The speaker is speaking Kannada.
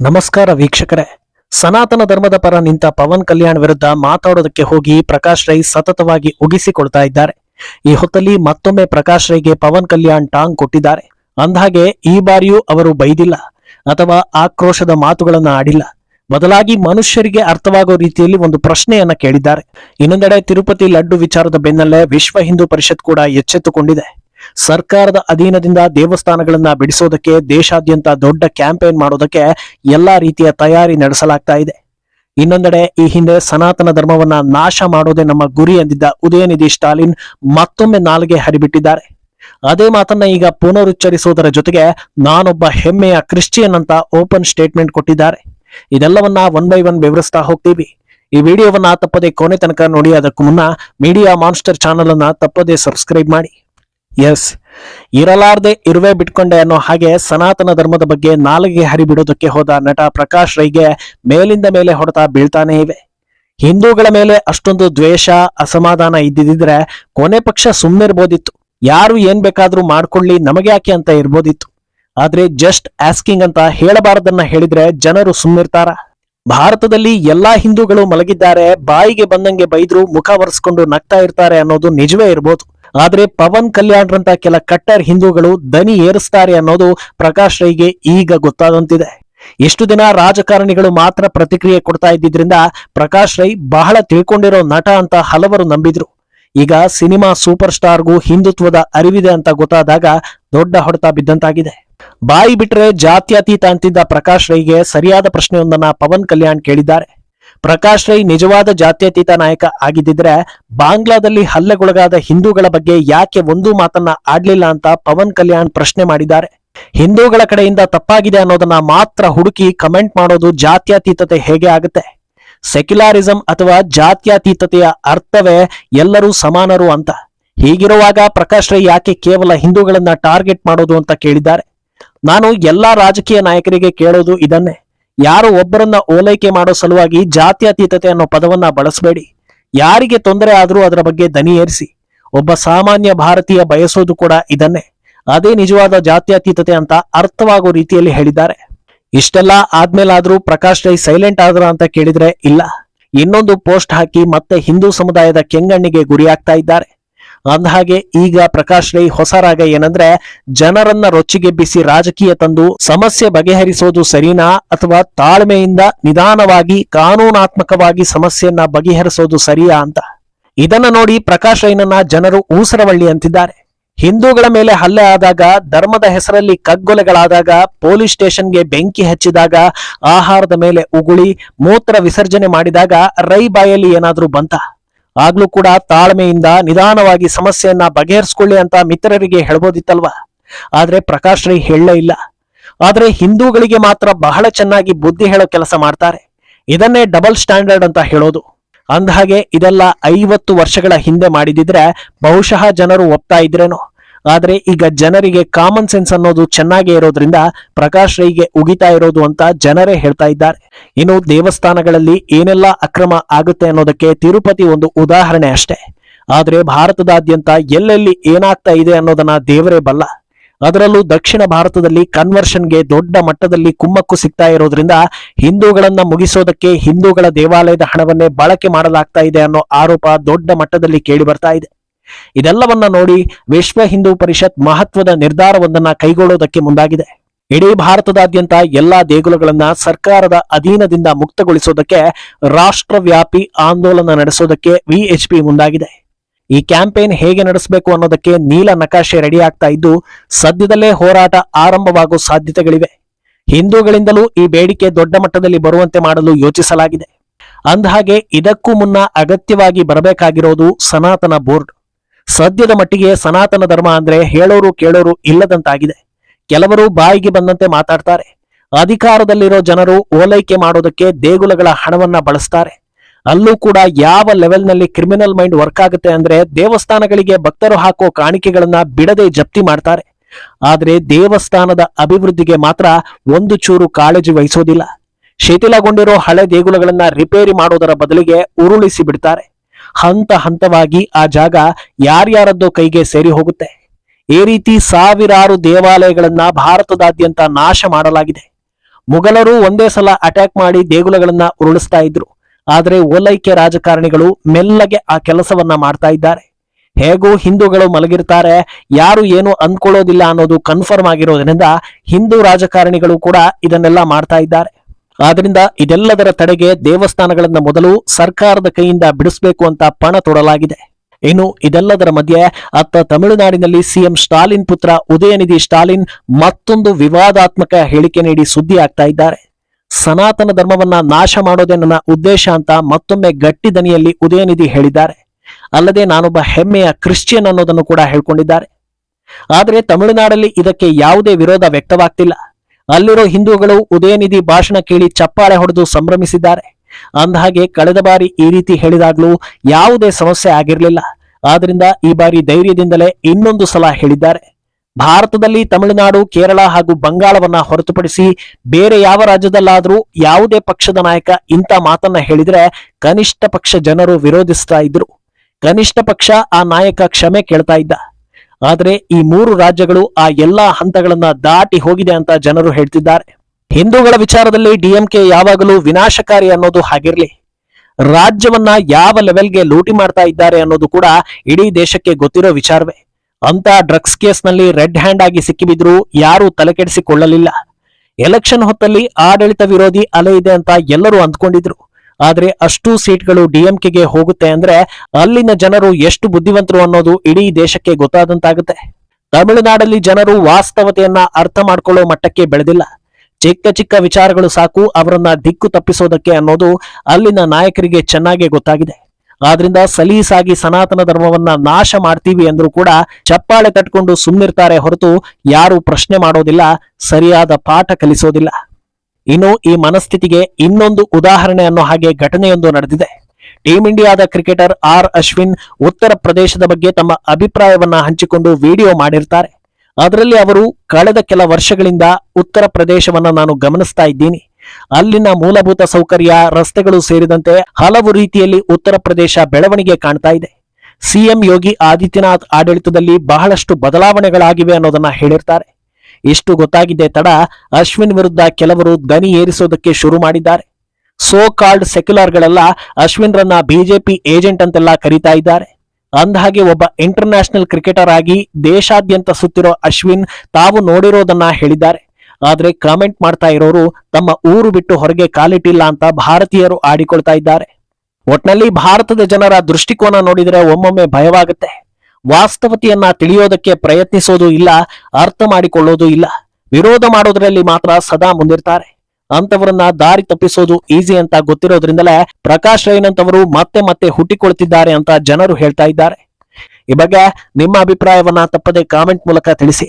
ನಮಸ್ಕಾರ ವೀಕ್ಷಕರೇ. ಸನಾತನ ಧರ್ಮದ ಪರ ನಿಂತ ಪವನ್ ಕಲ್ಯಾಣ್ ವಿರುದ್ಧ ಮಾತಾಡೋದಕ್ಕೆ ಹೋಗಿ ಪ್ರಕಾಶ್ ರೈ ಸತತವಾಗಿ ಉಗಿಸಿಕೊಳ್ತಾ ಇದ್ದಾರೆ. ಈ ಹೊತ್ತಲ್ಲಿ ಮತ್ತೊಮ್ಮೆ ಪ್ರಕಾಶ್ ರೈಗೆ ಪವನ್ ಕಲ್ಯಾಣ್ ಟಾಂಗ್ ಕೊಟ್ಟಿದ್ದಾರೆ. ಅಂದಹಾಗೆ ಈ ಬಾರಿಯೂ ಅವರು ಬೈದಿಲ್ಲ ಅಥವಾ ಆಕ್ರೋಶದ ಮಾತುಗಳನ್ನು ಆಡಿಲ್ಲ. ಬದಲಾಗಿ ಮನುಷ್ಯರಿಗೆ ಅರ್ಥವಾಗೋ ರೀತಿಯಲ್ಲಿ ಒಂದು ಪ್ರಶ್ನೆಯನ್ನ ಕೇಳಿದ್ದಾರೆ. ಇನ್ನೊಂದೆಡೆ ತಿರುಪತಿ ಲಡ್ಡು ವಿಚಾರದ ಬೆನ್ನಲ್ಲೇ ವಿಶ್ವ ಹಿಂದೂ ಪರಿಷತ್ ಕೂಡ ಎಚ್ಚೆತ್ತುಕೊಂಡಿದೆ. ಸರ್ಕಾರದ ಅಧೀನದಿಂದ ದೇವಸ್ಥಾನಗಳನ್ನ ಬಿಡಿಸೋದಕ್ಕೆ ದೇಶಾದ್ಯಂತ ದೊಡ್ಡ ಕ್ಯಾಂಪೇನ್ ಮಾಡೋದಕ್ಕೆ ಎಲ್ಲಾ ರೀತಿಯ ತಯಾರಿ ನಡೆಸಲಾಗ್ತಾ ಇದೆ. ಇನ್ನೊಂದೆಡೆ ಈ ಹಿಂದೆ ಸನಾತನ ಧರ್ಮವನ್ನ ನಾಶ ಮಾಡೋದೇ ನಮ್ಮ ಗುರಿ ಎಂದಿದ್ದ ಉದಯನಿಧಿ ಸ್ಟಾಲಿನ್ ಮತ್ತೊಮ್ಮೆ ನಾಲ್ಗೆ ಹರಿಬಿಟ್ಟಿದ್ದಾರೆ. ಅದೇ ಮಾತನ್ನ ಈಗ ಪುನರುಚ್ಚರಿಸೋದರ ಜೊತೆಗೆ ನಾನೊಬ್ಬ ಹೆಮ್ಮೆಯ ಕ್ರಿಶ್ಚಿಯನ್ ಅಂತ ಓಪನ್ ಸ್ಟೇಟ್ಮೆಂಟ್ ಕೊಟ್ಟಿದ್ದಾರೆ. ಇದೆಲ್ಲವನ್ನ ಒನ್ ಬೈ ಒನ್ ವಿವರಿಸ್ತಾ ಹೋಗ್ತೀವಿ. ಈ ವಿಡಿಯೋವನ್ನ ತಪ್ಪದೆ ಕೊನೆ ತನಕ ನೋಡಿ, ಅದಕ್ಕೂ ಮುನ್ನ ಮೀಡಿಯಾ ಮಾನ್ಸ್ಟರ್ ಚಾನಲ್ ಅನ್ನ ತಪ್ಪದೆ ಸಬ್ಸ್ಕ್ರೈಬ್ ಮಾಡಿ. ಎಸ್ ಇರಲಾರ್ದೆ ಇರುವೆ ಬಿಟ್ಕೊಂಡೆ ಅನ್ನೋ ಹಾಗೆ ಸನಾತನ ಧರ್ಮದ ಬಗ್ಗೆ ನಾಲಿಗೆ ಹರಿಬಿಡೋದಕ್ಕೆ ಹೋದ ನಟ ಪ್ರಕಾಶ್ ರೈಗೆ ಮೇಲಿಂದ ಮೇಲೆ ಹೊಡೆತ ಬೀಳ್ತಾನೆ ಇವೆ. ಹಿಂದೂಗಳ ಮೇಲೆ ಅಷ್ಟೊಂದು ದ್ವೇಷ, ಅಸಮಾಧಾನ ಇದ್ದಿದ್ರೆ ಕೊನೆ ಪಕ್ಷ ಸುಮ್ಮನಿರ್ಬೋದಿತ್ತು ಯಾರು ಏನ್ ಬೇಕಾದ್ರೂ ಮಾಡ್ಕೊಳ್ಳಿ, ನಮಗೆ ಯಾಕೆ ಅಂತ ಇರ್ಬೋದಿತ್ತು. ಆದ್ರೆ ಜಸ್ಟ್ ಆಸ್ಕಿಂಗ್ ಅಂತ ಹೇಳಬಾರದನ್ನ ಹೇಳಿದ್ರೆ ಜನರು ಸುಮ್ಮಿರ್ತಾರ ಭಾರತದಲ್ಲಿ ಎಲ್ಲಾ ಹಿಂದೂಗಳು ಮಲಗಿದ್ದಾರೆ, ಬಾಯಿಗೆ ಬಂದಂಗೆ ಬೈದ್ರು, ಮುಖ ಒರೆಸ್ಕೊಂಡು ನಗ್ತಾ ಇರ್ತಾರೆ ಅನ್ನೋದು ನಿಜವೇ ಇರ್ಬೋದು. ಆದ್ರೆ ಪವನ್ ಕಲ್ಯಾಣ್ರಂತ ಕೆಲ ಕಟ್ಟರ್ ಹಿಂದೂಗಳು ದನಿ ಏರಿಸ್ತಾರೆ ಅನ್ನೋದು ಪ್ರಕಾಶ್ ರೈಗೆ ಈಗ ಗೊತ್ತಾದಂತಿದೆ. ಎಷ್ಟು ದಿನ ರಾಜಕಾರಣಿಗಳು ಮಾತ್ರ ಪ್ರತಿಕ್ರಿಯೆ ಕೊಡ್ತಾ ಇದ್ದಿದ್ರಿಂದ ಪ್ರಕಾಶ್ ರೈ ಬಹಳ ತಿಳ್ಕೊಂಡಿರೋ ನಟ ಅಂತ ಹಲವರು ನಂಬಿದ್ರು. ಈಗ ಸಿನಿಮಾ ಸೂಪರ್ ಸ್ಟಾರ್ಗೂ ಹಿಂದುತ್ವದ ಅರಿವಿದೆ ಅಂತ ಗೊತ್ತಾದಾಗ ದೊಡ್ಡ ಹೊಡೆತ ಬಿದ್ದಂತಾಗಿದೆ. ಬಾಯಿ ಬಿಟ್ರೆ ಜಾತ್ಯತೀತ ಅಂತಿದ್ದ ಪ್ರಕಾಶ್ ರೈಗೆ ಸರಿಯಾದ ಪ್ರಶ್ನೆಯೊಂದನ್ನ ಪವನ್ ಕಲ್ಯಾಣ್ ಕೇಳಿದ್ದಾರೆ. ಪ್ರಕಾಶ್ ರೈ ನಿಜವಾದ ಜಾತ್ಯತೀತ ನಾಯಕ ಆಗಿದ್ದಿದ್ರೆ ಬಾಂಗ್ಲಾದಲ್ಲಿ ಹಲ್ಲೆಗೊಳಗಾದ ಹಿಂದೂಗಳ ಬಗ್ಗೆ ಯಾಕೆ ಒಂದು ಮಾತನ್ನ ಆಡ್ಲಿಲ್ಲ ಅಂತ ಪವನ್ ಕಲ್ಯಾಣ್ ಪ್ರಶ್ನೆ ಮಾಡಿದ್ದಾರೆ. ಹಿಂದೂಗಳ ಕಡೆಯಿಂದ ತಪ್ಪಾಗಿದೆ ಅನ್ನೋದನ್ನ ಮಾತ್ರ ಹುಡುಕಿ ಕಮೆಂಟ್ ಮಾಡೋದು ಜಾತ್ಯತೀತತೆ ಹೇಗೆ ಆಗುತ್ತೆ? ಸೆಕ್ಯುಲಾರಿಸಂ ಅಥವಾ ಜಾತ್ಯತೀತತೆಯ ಅರ್ಥವೇ ಎಲ್ಲರೂ ಸಮಾನರು ಅಂತ. ಹೀಗಿರುವಾಗ ಪ್ರಕಾಶ್ ರೈ ಯಾಕೆ ಕೇವಲ ಹಿಂದೂಗಳನ್ನ ಟಾರ್ಗೆಟ್ ಮಾಡೋದು ಅಂತ ಕೇಳಿದ್ದಾರೆ. ನಾನು ಎಲ್ಲಾ ರಾಜಕೀಯ ನಾಯಕರಿಗೆ ಕೇಳೋದು ಇದನ್ನೇ. ಯಾರು ಒಬ್ಬರನ್ನ ಓಲೈಕೆ ಮಾಡೋ ಸಲುವಾಗಿ ಜಾತ್ಯತೀತತೆ ಅನ್ನೋ ಪದವನ್ನ ಬಳಸಬೇಡಿ. ಯಾರಿಗೆ ತೊಂದರೆ ಆದರೂ ಅದರ ಬಗ್ಗೆ ದನಿ ಏರಿಸಿ. ಒಬ್ಬ ಸಾಮಾನ್ಯ ಭಾರತೀಯ ಬಯಸೋದು ಕೂಡ ಇದನ್ನೇ. ಅದೇ ನಿಜವಾದ ಜಾತ್ಯತೀತತೆ ಅಂತ ಅರ್ಥವಾಗೋ ರೀತಿಯಲ್ಲಿ ಹೇಳಿದ್ದಾರೆ. ಇಷ್ಟೆಲ್ಲ ಆದ್ಮೇಲಾದ್ರೂ ಪ್ರಕಾಶ್ ರೈ ಸೈಲೆಂಟ್ ಆದ್ರ ಅಂತ ಕೇಳಿದ್ರೆ ಇಲ್ಲ. ಇನ್ನೊಂದು ಪೋಸ್ಟ್ ಹಾಕಿ ಮತ್ತೆ ಹಿಂದೂ ಸಮುದಾಯದ ಕೆಂಗಣ್ಣಿಗೆ ಗುರಿಯಾಗ್ತಾ ಇದ್ದಾರೆ. ಅಂದಹಾಗೆ ಈಗ ಪ್ರಕಾಶ್ ರೈ ಹೊಸ ರಾಗ ಏನಂದ್ರೆ, ಜನರನ್ನ ರೊಚ್ಚಿಗೆಬ್ಬಿಸಿ ರಾಜಕೀಯ ತಂದು ಸಮಸ್ಯೆ ಬಗೆಹರಿಸೋದು ಸರಿನಾ ಅಥವಾ ತಾಳ್ಮೆಯಿಂದ ನಿಧಾನವಾಗಿ ಕಾನೂನಾತ್ಮಕವಾಗಿ ಸಮಸ್ಯೆಯನ್ನ ಬಗೆಹರಿಸೋದು ಸರಿಯಾ ಅಂತ. ಇದನ್ನ ನೋಡಿ ಪ್ರಕಾಶ್ ರೈನನ್ನ ಜನರು ಊಸರವಳ್ಳಿ ಅಂತಿದ್ದಾರೆ. ಹಿಂದೂಗಳ ಮೇಲೆ ಹಲ್ಲೆ ಆದಾಗ, ಧರ್ಮದ ಹೆಸರಲ್ಲಿ ಕಗ್ಗೊಲೆಗಳಾದಾಗ, ಪೊಲೀಸ್ ಸ್ಟೇಷನ್ಗೆ ಬೆಂಕಿ ಹಚ್ಚಿದಾಗ, ಆಹಾರದ ಮೇಲೆ ಉಗುಳಿ, ಮೂತ್ರ ವಿಸರ್ಜನೆ ಮಾಡಿದಾಗ ರೈ ಬಾಯಲ್ಲಿ ಏನಾದ್ರೂ ಬಂತ? ಆಗ್ಲೂ ಕೂಡ ತಾಳ್ಮೆಯಿಂದ ನಿಧಾನವಾಗಿ ಸಮಸ್ಯೆಯನ್ನ ಬಗೆಹರಿಸ್ಕೊಳ್ಳಿ ಅಂತ ಮಿತ್ರರಿಗೆ ಹೇಳ್ಬೋದಿತ್ತಲ್ವಾ? ಆದ್ರೆ ಪ್ರಕಾಶ್ ರೈ ಹೇಳಲೇ ಇಲ್ಲ. ಆದ್ರೆ ಹಿಂದೂಗಳಿಗೆ ಮಾತ್ರ ಬಹಳ ಚೆನ್ನಾಗಿ ಬುದ್ಧಿ ಹೇಳೋ ಕೆಲಸ ಮಾಡ್ತಾರೆ. ಇದನ್ನೇ ಡಬಲ್ ಸ್ಟ್ಯಾಂಡರ್ಡ್ ಅಂತ ಹೇಳೋದು. ಅಂದಹಾಗೆ ಇದೆಲ್ಲ ಐವತ್ತು ವರ್ಷಗಳ ಹಿಂದೆ ಮಾಡಿದಿದ್ರೆ ಬಹುಶಃ ಜನರು ಒಪ್ತಾ ಇದ್ರೇನೋ? ಆದ್ರೆ ಈಗ ಜನರಿಗೆ ಕಾಮನ್ ಸೆನ್ಸ್ ಅನ್ನೋದು ಚೆನ್ನಾಗೇ ಇರೋದ್ರಿಂದ ಪ್ರಕಾಶ್ ರೈಗೆ ಉಗಿತಾ ಇರೋದು ಅಂತ ಜನರೇ ಹೇಳ್ತಾ ಇದ್ದಾರೆ. ಇನ್ನು ದೇವಸ್ಥಾನಗಳಲ್ಲಿ ಏನೆಲ್ಲ ಅಕ್ರಮ ಆಗುತ್ತೆ ಅನ್ನೋದಕ್ಕೆ ತಿರುಪತಿ ಒಂದು ಉದಾಹರಣೆ ಅಷ್ಟೇ. ಆದರೆ ಭಾರತದಾದ್ಯಂತ ಎಲ್ಲೆಲ್ಲಿ ಏನಾಗ್ತಾ ಇದೆ ಅನ್ನೋದನ್ನ ದೇವರೇ ಬಲ್ಲ. ಅದರಲ್ಲೂ ದಕ್ಷಿಣ ಭಾರತದಲ್ಲಿ ಕನ್ವರ್ಷನ್ಗೆ ದೊಡ್ಡ ಮಟ್ಟದಲ್ಲಿ ಕುಮ್ಮಕ್ಕು ಸಿಗ್ತಾ ಇರೋದ್ರಿಂದ ಹಿಂದೂಗಳನ್ನ ಮುಗಿಸೋದಕ್ಕೆ ಹಿಂದೂಗಳ ದೇವಾಲಯದ ಹಣವನ್ನೇ ಬಳಕೆ ಮಾಡಲಾಗ್ತಾ ಇದೆ ಅನ್ನೋ ಆರೋಪ ದೊಡ್ಡ ಮಟ್ಟದಲ್ಲಿ ಕೇಳಿ ಬರ್ತಾ ಇದೆ. ಇದೆಲ್ಲವನ್ನ ನೋಡಿ ವಿಶ್ವ ಹಿಂದೂ ಪರಿಷತ್ ಮಹತ್ವದ ನಿರ್ಧಾರವೊಂದನ್ನ ಕೈಗೊಳ್ಳುವುದಕ್ಕೆ ಮುಂದಾಗಿದೆ. ಇಡೀ ಭಾರತದಾದ್ಯಂತ ಎಲ್ಲಾ ದೇಗುಲಗಳನ್ನ ಸರ್ಕಾರದ ಅಧೀನದಿಂದ ಮುಕ್ತಗೊಳಿಸೋದಕ್ಕೆ ರಾಷ್ಟ್ರವ್ಯಾಪಿ ಆಂದೋಲನ ನಡೆಸೋದಕ್ಕೆ ವಿಎಚ್ಪಿ ಮುಂದಾಗಿದೆ. ಈ ಕ್ಯಾಂಪೇನ್ ಹೇಗೆ ನಡೆಸಬೇಕು ಅನ್ನೋದಕ್ಕೆ ನೀಲ ನಕಾಶೆ ರೆಡಿ ಇದ್ದು, ಸದ್ಯದಲ್ಲೇ ಹೋರಾಟ ಆರಂಭವಾಗುವ ಸಾಧ್ಯತೆಗಳಿವೆ. ಹಿಂದೂಗಳಿಂದಲೂ ಈ ಬೇಡಿಕೆ ದೊಡ್ಡ ಮಟ್ಟದಲ್ಲಿ ಬರುವಂತೆ ಮಾಡಲು ಯೋಚಿಸಲಾಗಿದೆ. ಅಂದಹಾಗೆ ಇದಕ್ಕೂ ಮುನ್ನ ಅಗತ್ಯವಾಗಿ ಬರಬೇಕಾಗಿರೋದು ಸನಾತನ ಬೋರ್ಡ್. ಸದ್ಯದ ಮಟ್ಟಿಗೆ ಸನಾತನ ಧರ್ಮ ಅಂದ್ರೆ ಹೇಳೋರು ಕೇಳೋರು ಇಲ್ಲದಂತಾಗಿದೆ. ಕೆಲವರು ಬಾಯಿಗೆ ಬಂದಂತೆ ಮಾತಾಡ್ತಾರೆ. ಅಧಿಕಾರದಲ್ಲಿರೋ ಜನರು ಓಲೈಕೆ ಮಾಡೋದಕ್ಕೆ ದೇಗುಲಗಳ ಹಣವನ್ನ ಬಳಸ್ತಾರೆ. ಅಲ್ಲೂ ಕೂಡ ಯಾವ ಲೆವೆಲ್ನಲ್ಲಿ ಕ್ರಿಮಿನಲ್ ಮೈಂಡ್ ವರ್ಕ್ ಆಗುತ್ತೆ ಅಂದ್ರೆ ದೇವಸ್ಥಾನಗಳಿಗೆ ಭಕ್ತರು ಹಾಕೋ ಕಾಣಿಕೆಗಳನ್ನ ಬಿಡದೆ ಜಪ್ತಿ ಮಾಡ್ತಾರೆ. ಆದ್ರೆ ದೇವಸ್ಥಾನದ ಅಭಿವೃದ್ಧಿಗೆ ಮಾತ್ರ ಒಂದು ಚೂರು ಕಾಳಜಿ ವಹಿಸೋದಿಲ್ಲ. ಶಿಥಿಲಗೊಂಡಿರೋ ಹಳೆ ದೇಗುಲಗಳನ್ನ ರಿಪೇರಿ ಮಾಡೋದರ ಬದಲಿಗೆ ಉರುಳಿಸಿ ಬಿಡ್ತಾರೆ. ಹಂತ ಹಂತವಾಗಿ ಆ ಜಾಗ ಯಾರ್ಯಾರದ್ದೋ ಕೈಗೆ ಸೇರಿ ಹೋಗುತ್ತೆ. ಈ ರೀತಿ ಸಾವಿರಾರು ದೇವಾಲಯಗಳನ್ನ ಭಾರತದಾದ್ಯಂತ ನಾಶ ಮಾಡಲಾಗಿದೆ. ಮುಘಲರು ಒಂದೇ ಸಲ ಅಟ್ಯಾಕ್ ಮಾಡಿ ದೇಗುಲಗಳನ್ನ ಉರುಳಿಸ್ತಾ ಇದ್ರು. ಆದರೆ ಓಲೈಕೆ ರಾಜಕಾರಣಿಗಳು ಮೆಲ್ಲಗೆ ಆ ಕೆಲಸವನ್ನ ಮಾಡ್ತಾ ಇದ್ದಾರೆ. ಹೇಗೂ ಹಿಂದೂಗಳು ಮಲಗಿರ್ತಾರೆ, ಯಾರು ಏನು ಅಂದ್ಕೊಳ್ಳೋದಿಲ್ಲ ಅನ್ನೋದು ಕನ್ಫರ್ಮ್ ಆಗಿರೋದ್ರಿಂದ ಹಿಂದೂ ರಾಜಕಾರಣಿಗಳು ಕೂಡ ಇದನ್ನೆಲ್ಲ ಮಾಡ್ತಾ ಇದ್ದಾರೆ. ಆದ್ರಿಂದ ಇದೆಲ್ಲದರ ತಡೆಗೆ ದೇವಸ್ಥಾನಗಳನ್ನ ಮೊದಲು ಸರ್ಕಾರದ ಕೈಯಿಂದ ಬಿಡಿಸಬೇಕು ಅಂತ ಪಣ ತೊಡಲಾಗಿದೆ. ಇನ್ನು ಇದೆಲ್ಲದರ ಮಧ್ಯೆ ಅತ್ತ ತಮಿಳುನಾಡಿನಲ್ಲಿ ಸಿಎಂ ಸ್ಟಾಲಿನ್ ಪುತ್ರ ಉದಯನಿಧಿ ಸ್ಟಾಲಿನ್ ಮತ್ತೊಂದು ವಿವಾದಾತ್ಮಕ ಹೇಳಿಕೆ ನೀಡಿ ಸುದ್ದಿ ಆಗ್ತಾ ಇದ್ದಾರೆ. ಸನಾತನ ಧರ್ಮವನ್ನ ನಾಶ ಮಾಡೋದೇ ನನ್ನ ಉದ್ದೇಶ ಅಂತ ಮತ್ತೊಮ್ಮೆ ಗಟ್ಟಿ ದನಿಯಲ್ಲಿ ಉದಯನಿಧಿ ಹೇಳಿದ್ದಾರೆ. ಅಲ್ಲದೆ ನಾನೊಬ್ಬ ಹೆಮ್ಮೆಯ ಕ್ರಿಶ್ಚಿಯನ್ ಅನ್ನೋದನ್ನು ಕೂಡ ಹೇಳ್ಕೊಂಡಿದ್ದಾರೆ. ಆದರೆ ತಮಿಳುನಾಡಲ್ಲಿ ಇದಕ್ಕೆ ಯಾವುದೇ ವಿರೋಧ ವ್ಯಕ್ತವಾಗ್ತಿಲ್ಲ. ಅಲ್ಲಿರೋ ಹಿಂದೂಗಳು ಉದಯನಿಧಿ ಭಾಷಣ ಕೇಳಿ ಚಪ್ಪಾಳೆ ಹೊಡೆದು ಸಂಭ್ರಮಿಸಿದ್ದಾರೆ. ಅಂದಹಾಗೆ ಕಳೆದ ಬಾರಿ ಈ ರೀತಿ ಹೇಳಿದಾಗ್ಲೂ ಯಾವುದೇ ಸಮಸ್ಯೆ ಆಗಿರಲಿಲ್ಲ. ಆದ್ರಿಂದ ಈ ಬಾರಿ ಧೈರ್ಯದಿಂದಲೇ ಇನ್ನೊಂದು ಸಲ ಹೇಳಿದ್ದಾರೆ. ಭಾರತದಲ್ಲಿ ತಮಿಳುನಾಡು, ಕೇರಳ ಹಾಗೂ ಬಂಗಾಳವನ್ನ ಹೊರತುಪಡಿಸಿ ಬೇರೆ ಯಾವ ರಾಜ್ಯದಲ್ಲಾದರೂ ಯಾವುದೇ ಪಕ್ಷದ ನಾಯಕ ಇಂಥ ಮಾತನ್ನ ಹೇಳಿದ್ರೆ ಕನಿಷ್ಠ ಪಕ್ಷ ಜನರು ವಿರೋಧಿಸ್ತಾ ಇದ್ರು. ಕನಿಷ್ಠ ಪಕ್ಷ ಆ ನಾಯಕ ಕ್ಷಮೆ ಕೇಳ್ತಾ ಇದ್ದ. ಆದ್ರೆ ಈ ಮೂರು ರಾಜ್ಯಗಳು ಆ ಎಲ್ಲಾ ಹಂತಗಳನ್ನ ದಾಟಿ ಹೋಗಿದೆ ಅಂತ ಜನರು ಹೇಳ್ತಿದ್ದಾರೆ. ಹಿಂದೂಗಳ ವಿಚಾರದಲ್ಲಿ ಡಿಎಂಕೆ ಯಾವಾಗಲೂ ವಿನಾಶಕಾರಿ ಅನ್ನೋದು ಹಾಗಿರ್ಲಿ. ರಾಜ್ಯವನ್ನ ಯಾವ ಲೆವೆಲ್ಗೆ ಲೂಟಿ ಮಾಡ್ತಾ ಇದ್ದಾರೆ ಅನ್ನೋದು ಕೂಡ ಇಡೀ ದೇಶಕ್ಕೆ ಗೊತ್ತಿರೋ ವಿಚಾರವೇ. ಅಂತ ಡ್ರಗ್ಸ್ ಕೇಸ್ನಲ್ಲಿ ರೆಡ್ ಹ್ಯಾಂಡ್ ಆಗಿ ಸಿಕ್ಕಿಬಿದ್ರು ಯಾರೂ ತಲೆಕೆಡಿಸಿಕೊಳ್ಳಲಿಲ್ಲ ಎಲೆಕ್ಷನ್ ಹೊತ್ತಲ್ಲಿ ಆಡಳಿತ ವಿರೋಧಿ ಅಲೆ ಇದೆ ಅಂತ ಎಲ್ಲರೂ ಅಂದ್ಕೊಂಡಿದ್ರು. ಆದ್ರೆ ಅಷ್ಟು ಸೀಟ್ಗಳು ಡಿಎಂಕೆಗೆ ಹೋಗುತ್ತೆ ಅಂದ್ರೆ ಅಲ್ಲಿನ ಜನರು ಎಷ್ಟು ಬುದ್ಧಿವಂತರು ಅನ್ನೋದು ಇಡೀ ದೇಶಕ್ಕೆ ಗೊತ್ತಾದಂತಾಗುತ್ತೆ. ತಮಿಳುನಾಡಲ್ಲಿ ಜನರು ವಾಸ್ತವತೆಯನ್ನ ಅರ್ಥ ಮಾಡ್ಕೊಳ್ಳೋ ಮಟ್ಟಕ್ಕೆ ಬೆಳೆದಿಲ್ಲ. ಚಿಕ್ಕ ಚಿಕ್ಕ ವಿಚಾರಗಳು ಸಾಕು, ಅವರನ್ನ ದಿಕ್ಕು ತಪ್ಪಿಸೋದಕ್ಕೆ ಅನ್ನೋದು ಅಲ್ಲಿನ ನಾಯಕರಿಗೆ ಚೆನ್ನಾಗಿ ಗೊತ್ತಾಗಿದೆ. ಆದ್ರಿಂದ ಸಲೀಸಾಗಿ ಸನಾತನ ಧರ್ಮವನ್ನ ನಾಶ ಮಾಡ್ತೀವಿ ಅಂದ್ರೂ ಕೂಡ ಚಪ್ಪಾಳೆ ತಟ್ಕೊಂಡು ಸುಮ್ಮನಿರ್ತಾರೆ ಹೊರತು ಯಾರು ಪ್ರಶ್ನೆ ಮಾಡೋದಿಲ್ಲ, ಸರಿಯಾದ ಪಾಠ ಕಲಿಸೋದಿಲ್ಲ. ಇನ್ನು ಈ ಮನಸ್ಥಿತಿಗೆ ಇನ್ನೊಂದು ಉದಾಹರಣೆ ಅನ್ನೋ ಹಾಗೆ ಘಟನೆಯೊಂದು ನಡೆದಿದೆ. ಟೀಂ ಇಂಡಿಯಾದ ಕ್ರಿಕೆಟರ್ ಆರ್ ಅಶ್ವಿನ್ ಉತ್ತರ ಪ್ರದೇಶದ ಬಗ್ಗೆ ತಮ್ಮ ಅಭಿಪ್ರಾಯವನ್ನ ಹಂಚಿಕೊಂಡು ವಿಡಿಯೋ ಮಾಡಿರ್ತಾರೆ. ಅದರಲ್ಲಿ ಅವರು ಕಳೆದ ಕೆಲ ವರ್ಷಗಳಿಂದ ಉತ್ತರ ಪ್ರದೇಶವನ್ನ ನಾನು ಗಮನಿಸ್ತಾ ಇದ್ದೀನಿ. ಅಲ್ಲಿನ ಮೂಲಭೂತ ಸೌಕರ್ಯ, ರಸ್ತೆಗಳು ಸೇರಿದಂತೆ ಹಲವು ರೀತಿಯಲ್ಲಿ ಉತ್ತರ ಪ್ರದೇಶ ಬೆಳವಣಿಗೆ ಕಾಣ್ತಾ ಇದೆ. ಸಿಎಂ ಯೋಗಿ ಆದಿತ್ಯನಾಥ್ ಆಡಳಿತದಲ್ಲಿ ಬಹಳಷ್ಟು ಬದಲಾವಣೆಗಳಾಗಿವೆ ಅನ್ನೋದನ್ನ ಹೇಳಿರ್ತಾರೆ. ಇಷ್ಟು ಗೊತ್ತಾಗಿದೆ ತಡ ಅಶ್ವಿನ್ ವಿರುದ್ಧ ಕೆಲವರು ದನಿ ಏರಿಸೋದಕ್ಕೆ ಶುರು ಮಾಡಿದ್ದಾರೆ. ಸೋ ಕಾಲ್ಡ್ ಸೆಕ್ಯುಲರ್ಗಳೆಲ್ಲ ಅಶ್ವಿನ್ರನ್ನ ಬಿಜೆಪಿ ಏಜೆಂಟ್ ಅಂತೆಲ್ಲ ಕರೀತಾ ಇದ್ದಾರೆ. ಅಂದಹಾಗೆ ಒಬ್ಬ ಇಂಟರ್ನ್ಯಾಷನಲ್ ಕ್ರಿಕೆಟರ್ ಆಗಿ ದೇಶಾದ್ಯಂತ ಸುತ್ತಿರೋ ಅಶ್ವಿನ್ ತಾವು ನೋಡಿರೋದನ್ನ ಹೇಳಿದ್ದಾರೆ. ಆದ್ರೆ ಕಾಮೆಂಟ್ ಮಾಡ್ತಾ ಇರೋರು ತಮ್ಮ ಊರು ಬಿಟ್ಟು ಹೊರಗೆ ಕಾಲಿಟ್ಟಿಲ್ಲ ಅಂತ ಭಾರತೀಯರು ಆಡಿಕೊಳ್ತಾ ಇದ್ದಾರೆ. ಒಟ್ನಲ್ಲಿ ಭಾರತದ ಜನರ ದೃಷ್ಟಿಕೋನ ನೋಡಿದ್ರೆ ಒಮ್ಮೊಮ್ಮೆ ಭಯವಾಗುತ್ತೆ. ವಾಸ್ತವತೆಯನ್ನ ತಿಳಿಯೋದಕ್ಕೆ ಪ್ರಯತ್ನಿಸೋದು ಇಲ್ಲ, ಅರ್ಥ ಮಾಡಿಕೊಳ್ಳೋದು ಇಲ್ಲ. ವಿರೋಧ ಮಾಡೋದ್ರಲ್ಲಿ ಮಾತ್ರ ಸದಾ ಮುಂದಿರ್ತಾರೆ. ಅಂತವರನ್ನ ದಾರಿ ತಪ್ಪಿಸೋದು ಈಸಿ ಅಂತ ಗೊತ್ತಿರೋದ್ರಿಂದಲೇ ಪ್ರಕಾಶ್ ರೈನಂತವರು ಮತ್ತೆ ಮತ್ತೆ ಹುಟ್ಟಿಕೊಳ್ತಿದ್ದಾರೆ ಅಂತ ಜನರು ಹೇಳ್ತಾ ಇದ್ದಾರೆ. ಈ ಬಗ್ಗೆ ನಿಮ್ಮ ಅಭಿಪ್ರಾಯವನ್ನ ತಪ್ಪದೆ ಕಾಮೆಂಟ್ ಮೂಲಕ ತಿಳಿಸಿ.